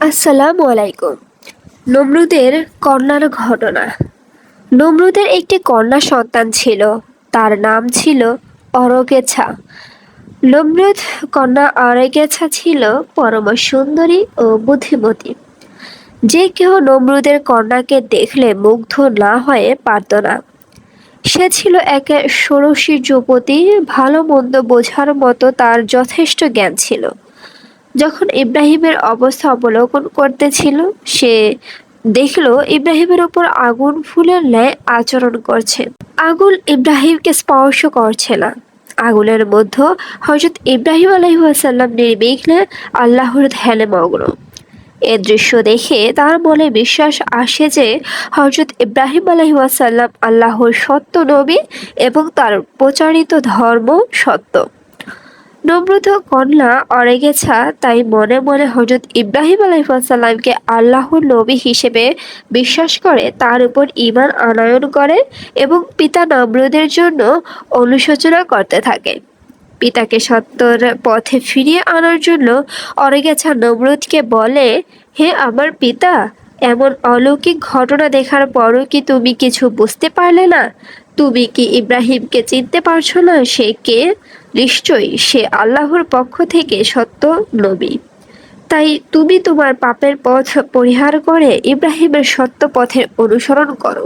আসসালামু আলাইকুম। নমরুদের কন্যার ঘটনা। নমরুদের একটি কন্যা সন্তান ছিল। তার নাম ছিল অরগেছা। নমরুদ কন্যা অরগেছা ছিল পরম সুন্দরী ও বুদ্ধিমতী। যে কেউ নমরুদের কন্যাকে দেখলে মুগ্ধ না হয়ে পারত না। সে ছিল এক ষোড়শী যুবতী, ভালো মন্দ বোঝার মতো তার যথেষ্ট জ্ঞান ছিল। যখন ইব্রাহিমের অবস্থা অবলোকন করতেছিল, সে দেখল ইব্রাহিমের উপর আগুন ফুলের ন্যায় আচরণ করছে। আগুন ইব্রাহিমকে স্পর্শ করছে না। আগুনের মধ্যে হজরত ইব্রাহিম আলহিহাসাল্লাম নির্বিঘ্নে আল্লাহর ধ্যানে মগ্ন। এ দৃশ্য দেখে তার মনে বিশ্বাস আসে যে হজরত ইব্রাহিম আলহিহাসাল্লাম আল্লাহর সত্য নবী এবং তার প্রচারিত ধর্ম সত্য। নমরুদ কন্যা অরেগেছা তাই মনে মনে হজরত ইব্রাহিম আলাইসাল্লামকে আল্লাহর নবী হিসেবে বিশ্বাস করে, তার উপর ইমান আনয়ন করে এবং পিতা নমরুদের জন্য অনুশোচনা করতে থাকে। পিতাকে সত্যর পথে ফিরিয়ে আনার জন্য অরেগেছা নমরুদকে বলে, হে আমার পিতা, এমন অলৌকিক ঘটনা দেখার পরও কি তুমি কিছু বুঝতে পারলে না? তুমি কি ইব্রাহিমকে চিনতে পারছ না? সে কে? নিশ্চয়ই সে আল্লাহর পক্ষ থেকে সত্য নবী। তাই তুমি তোমার পাপের পথ পরিহার করে ইব্রাহিমের সত্য পথের অনুসরণ করো।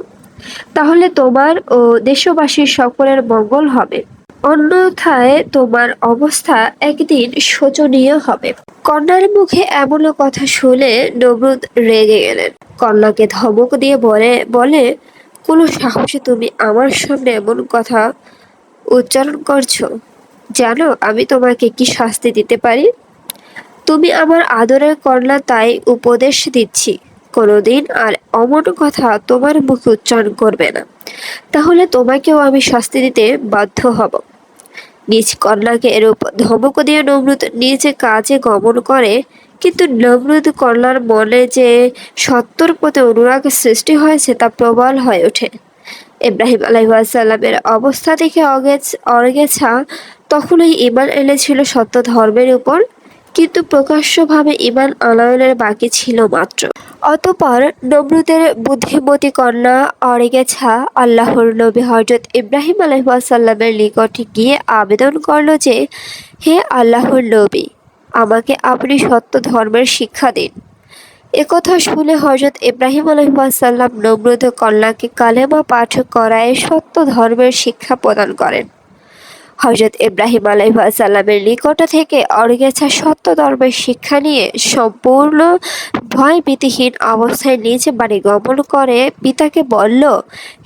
তাহলে তোমার ও দেশবাসীর সকলের মঙ্গল হবে। অন্যথায় তোমার অবস্থা একদিন শোচনীয় হবে। কন্যার মুখে এমন কথা শুনে নবরুদ রেগে গেলেন। কন্যাকে ধমক দিয়ে বলে বলে, কোনো সাহসে তুমি আমার সামনে এমন কথা উচ্চারণ করছ? জানো, আমি তোমাকে কি শাস্তি দিতে পারি? তুমি আমার আদরের কন্যা, তাই উপদেশ দিচ্ছি। কোনোদিন আর অমন কথা তোমার মুখে উচ্চারণ করবে না। তাহলে তোমাকেও আমি শাস্তি দিতে বাধ্য হব। নিজ কন্যাকে এরূপ ধমক দিয়ে নমরুদ নিজে কাজে গমন করে, কিন্তু নমরুদ কন্যার মনে যে সত্যর প্রতি অনুরাগ সৃষ্টি হয়েছে তা প্রবল হয়ে ওঠে। ইব্রাহিম আলাইসাল্লামের অবস্থা দেখে অগেছ অরগেছা তখনই ইমান এনেছিল সত্য ধর্মের উপর, কিন্তু প্রকাশ্যভাবে ইমান আনয়নের বাকি ছিল মাত্র। অতপর নমরুদের বুদ্ধিমতী কন্যা অরেগেছা, আল্লাহর নবী হজরত ইব্রাহিম আলহাসাল্লামের নিকটে গিয়ে আবেদন করল যে, হে আল্লাহর নবী, আমাকে আপনি সত্য ধর্মের শিক্ষা দিন। একথা শুনে হজরত ইব্রাহিম আলহাসাল্লাম নমরুদ কন্যাকে কালেমা পাঠ করায় সত্য ধর্মের শিক্ষা প্রদান করেন। হজরত ইব্রাহিম আলাইসাল্লামের নিকট থেকে অর্গেছা সত্য ধর্মের শিক্ষা নিয়ে সম্পূর্ণ ভয় ভীতিহীন অবস্থায় নিজ বাড়ি গমন করে পিতাকে বলল,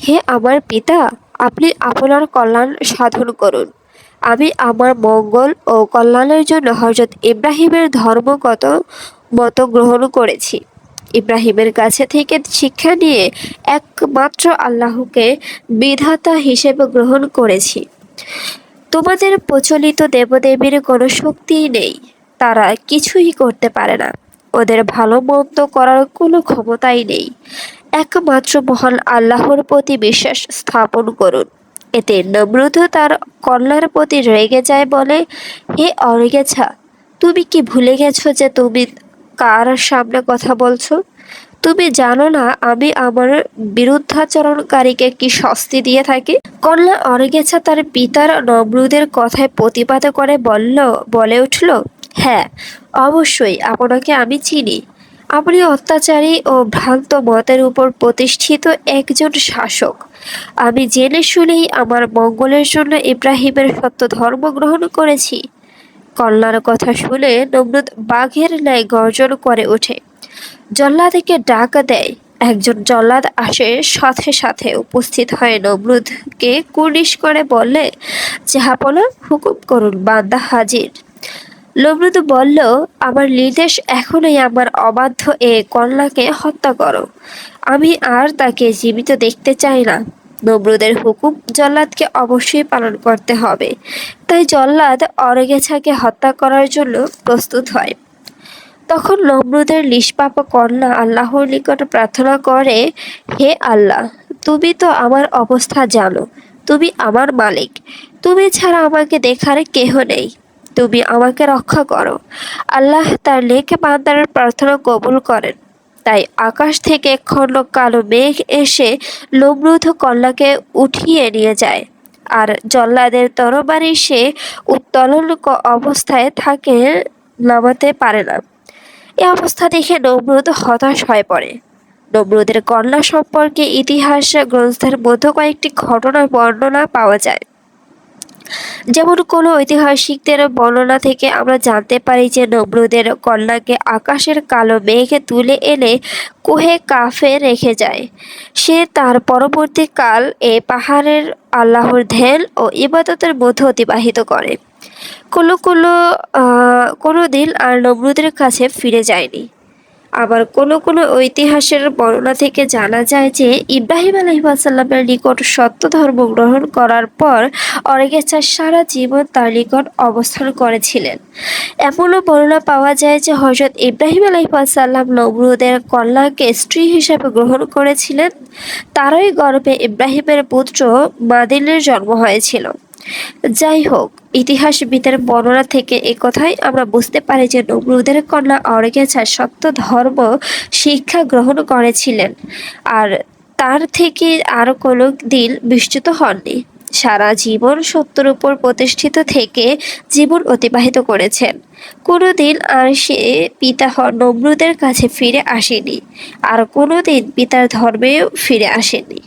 হে আমার পিতা, আপনি আপনার কল্যাণ সাধন করুন। আমি আমার মঙ্গল ও কল্যাণের জন্য হজরত ইব্রাহিমের ধর্মগত মত গ্রহণ করেছি। ইব্রাহিমের কাছে থেকে শিক্ষা নিয়ে একমাত্র আল্লাহকে বিধাতা হিসেবে গ্রহণ করেছি। তোমাদের প্রচলিত দেবদেবীর কোনো শক্তিই নেই। তারা কিছুই করতে পারে না। ওদের ভালো মন্দ করার কোনো ক্ষমতাই নেই। একমাত্র মহান আল্লাহর প্রতি বিশ্বাস স্থাপন করুন। এতে নমরুদ তার কন্যার প্রতি রেগে যায় বলে, হে অরেগেছা, তুমি কি ভুলে গেছো যে তুমি কার সামনে কথা বলছো? তুমি জানো না আমি আমার বিরুদ্ধাচরণকারীকে কি শাস্তি দিয়ে থাকি? কন্যা অরগেছা তার পিতার নমরুদের কথায় প্রতিবাদ করে বলল, বলে উঠল হ্যাঁ অবশ্যই আপনাকে আমি চিনি। আপনি অত্যাচারী ও ভ্রান্ত মতের উপর প্রতিষ্ঠিত একজন শাসক। আমি জেনে শুনেই আমার মঙ্গলের জন্য ইব্রাহিমের সত্য ধর্ম গ্রহণ করেছি। কন্যার কথা শুনে নমরুদ বাঘের ন্যায় গর্জন করে ওঠে। জল্লাদকে ডাক দেয়। একজন জল্লাদ আসে, সাথে সাথে উপস্থিত হয় নমরুদকে কুর্নিশ করে বললে যাহাপনা হুকুম করুন বান্দা হাজির। নমরুদ বলল, আমার নির্দেশ এখনই আমার অবাধ্য এ কন্যাকে হত্যা করো। আমি আর তাকে জীবিত দেখতে চাই না। নমরুদের হুকুম জল্লাদকে অবশ্যই পালন করতে হবে। তাই জল্লাদ অরগেছাকে হত্যা করার জন্য প্রস্তুত হয়। তখন নমরুদের নিষ্পাপ কন্যা আল্লাহর নিকট প্রার্থনা করে, হে আল্লাহ, তুমি তো আমার অবস্থা জানো, তুমি আমার মালিক। তুমি ছাড়া আমাকে দেখার কেহ নেই। তুমি আমাকে রক্ষা করো। আল্লাহ তার লেখে বান্দার প্রার্থনা কবুল করেন। তাই আকাশ থেকে খণ্ড কালো মেঘ এসে নমরুদ কন্যাকে উঠিয়ে নিয়ে যায়। আর জল্লাদের তরবারি সে উত্তোলন অবস্থায় থাকে, নামাতে পারে না। এই অবস্থা দেখে নমরুদ হতাশ হয়ে পড়ে। নমরুদের কন্যা সম্পর্কে ইতিহাস গ্রন্থের মধ্যে কয়েকটি ঘটনার বর্ণনা পাওয়া যায়। যেমন কোনো ঐতিহাসিকদের বর্ণনা থেকে আমরা জানতে পারি যে নমরুদের কন্যাকে আকাশের কালো মেঘে তুলে এনে কুহে কাফে রেখে যায়। সে তার পরবর্তীকাল এ পাহাড়ের আল্লাহর ধ্যান ও ইবাদতের মধ্যে অতিবাহিত করে। কোনো কোনো কোনো দিন আর নমরুদের কাছে ফিরে যায়নি। আবার কোনো কোনো ঐতিহাসের বর্ণনা থেকে জানা যায় যে ইব্রাহিম আলহিমাসাল্লামের নিকট সত্য ধর্ম গ্রহণ করার পর অরেগেচা সারা জীবন তার নিকট অবস্থান করেছিলেন। এমনও বর্ণনা পাওয়া যায় যে হজরত ইব্রাহিম আলহিমাসাল্লাম নমরুদের কন্যাকে স্ত্রী হিসেবে গ্রহণ করেছিলেন। তারই গর্ভে ইব্রাহিমের পুত্র মাদিনের জন্ম হয়েছিল। যাই হোক ইতিহাসবিদের বর্ণনা থেকে একথাই আমরা বুঝতে পারি যে নমরুদের কন্যা অর্গেছা সত্য ধর্ম শিক্ষা গ্রহণ করেছিলেন আর তার থেকে আর কোনো দিন বিস্তৃত হননি। সারা জীবন সত্যের উপর প্রতিষ্ঠিত থেকে জীবন অতিবাহিত করেছেন। কোনো দিন আর সে পিতা নমরুদের কাছে ফিরে আসেনি। আর কোনো দিন পিতার ধর্মেও ফিরে আসেনি।